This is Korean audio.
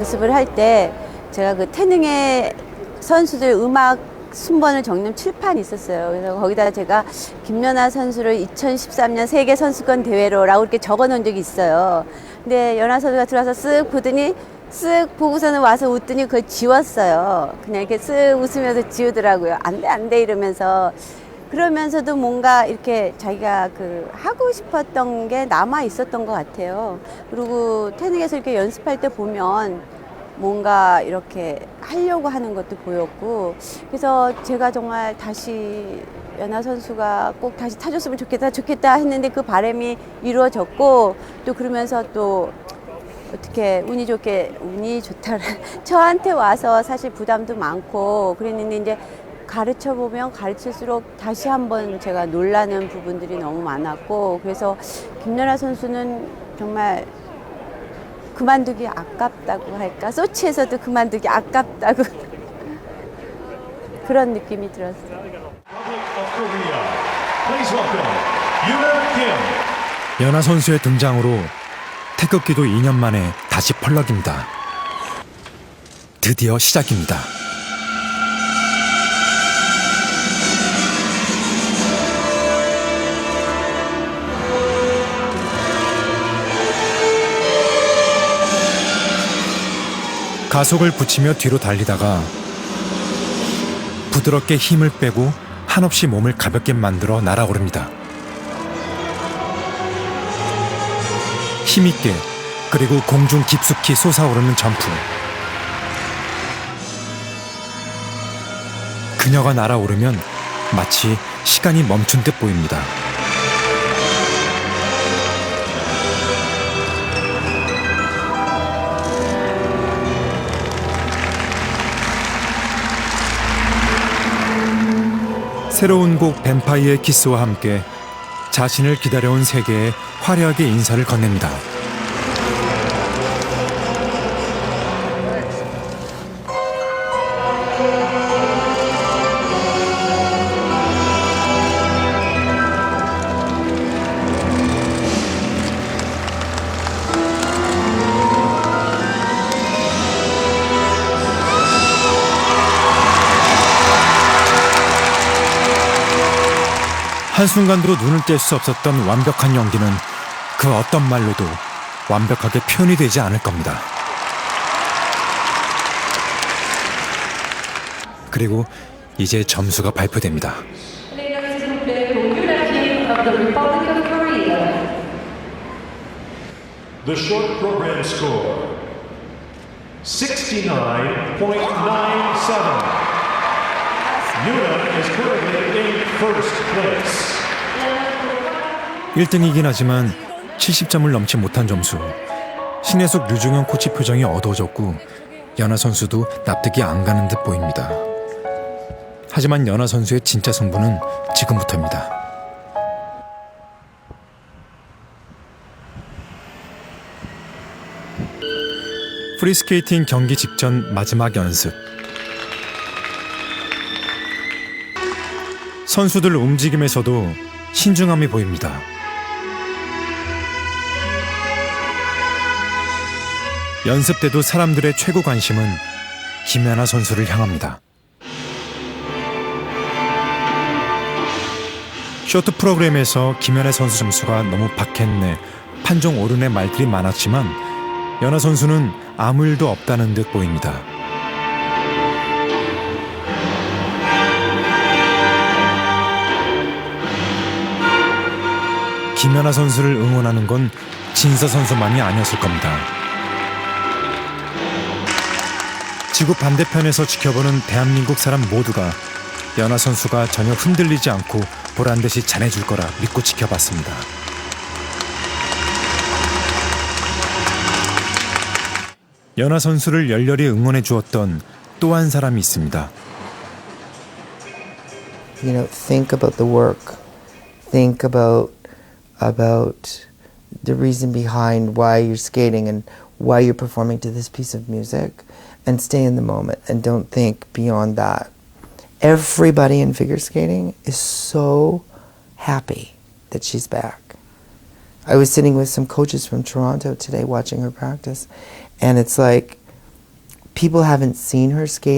연습을 할 때 제가 그 태능의 선수들 음악 순번을 적는 칠판이 있었어요. 그래서 거기다 제가 김연아 선수를 2013년 세계 선수권 대회로라고 이렇게 적어 놓은 적이 있어요. 근데 연아 선수가 들어와서 쓱 보더니 쓱 보고서는 와서 웃더니 그걸 지웠어요. 그냥 이렇게 쓱 웃으면서 지우더라고요. 안 돼, 안 돼 이러면서. 그러면서도 뭔가 이렇게 자기가 그 하고 싶었던 게 남아 있었던 것 같아요. 그리고 태능에서 이렇게 연습할 때 보면 뭔가 이렇게 하려고 하는 것도 보였고 그래서 제가 정말 다시 연하 선수가 꼭 다시 타줬으면 좋겠다 좋겠다 했는데 그 바람이 이루어졌고 또 그러면서 또 어떻게 운이 좋게 운이 좋다 저한테 와서 사실 부담도 많고 그랬는데 이제 가르쳐 보면 가르칠수록 다시 한번 제가 놀라는 부분들이 너무 많았고 그래서 김연아 선수는 정말 그만두기 아깝다고 할까 소치에서도 그만두기 아깝다고 그런 느낌이 들었어요. 연하 선수의 등장으로 태극기도 2년 만에 다시 펄럭입니다. 드디어 시작입니다. 가속을 붙이며 뒤로 달리다가 부드럽게 힘을 빼고 한없이 몸을 가볍게 만들어 날아오릅니다. 힘있게 그리고 공중 깊숙이 솟아오르는 점프 그녀가 날아오르면 마치 시간이 멈춘 듯 보입니다. 새로운 곡 뱀파이어의 키스와 함께 자신을 기다려온 세계에 화려하게 인사를 건넵니다. 한순간으로 눈을 뗄 수 없었던 완벽한 연기는 그 어떤 말로도 완벽하게 표현이 되지 않을 겁니다. 그리고 이제 점수가 발표됩니다. Ladies and gentlemen, Yuna Kim of the Republic of Korea. The short program score 69.97. 1등이긴 하지만 70점을 넘지 못한 점수. 신혜숙 류중현 코치 표정이 어두워졌고 연하 선수도 납득이 안 가는 듯 보입니다. 하지만 연하 선수의 진짜 승부는 지금부터입니다. 프리스케이팅 경기 직전 마지막 연습. 선수들 움직임에서도 신중함이 보입니다. 연습 때도 사람들의 최고 관심은 김연아 선수를 향합니다. 쇼트 프로그램에서 김연아 선수 점수가 너무 박했네, 판정 오른의 말들이 많았지만 연아 선수는 아무 일도 없다는 듯 보입니다. 김연아 선수를 응원하는 건 진서 선수만이 아니었을 겁니다. 지구 반대편에서 지켜보는 대한민국 사람 모두가 연하 선수가 전혀 흔들리지 않고 보란 듯이 잘해줄 거라 믿고 지켜봤습니다. 연하 선수를 열렬히 응원해 주었던 또 한 사람이 있습니다. you know think about the work think about about the reason behind why you're skating and why you're performing to this piece of music and stay in the moment and don't think beyond that. Everybody in figure skating is so happy that she's back. I was sitting with some coaches from toronto today watching her practice and it's like people haven't seen her skate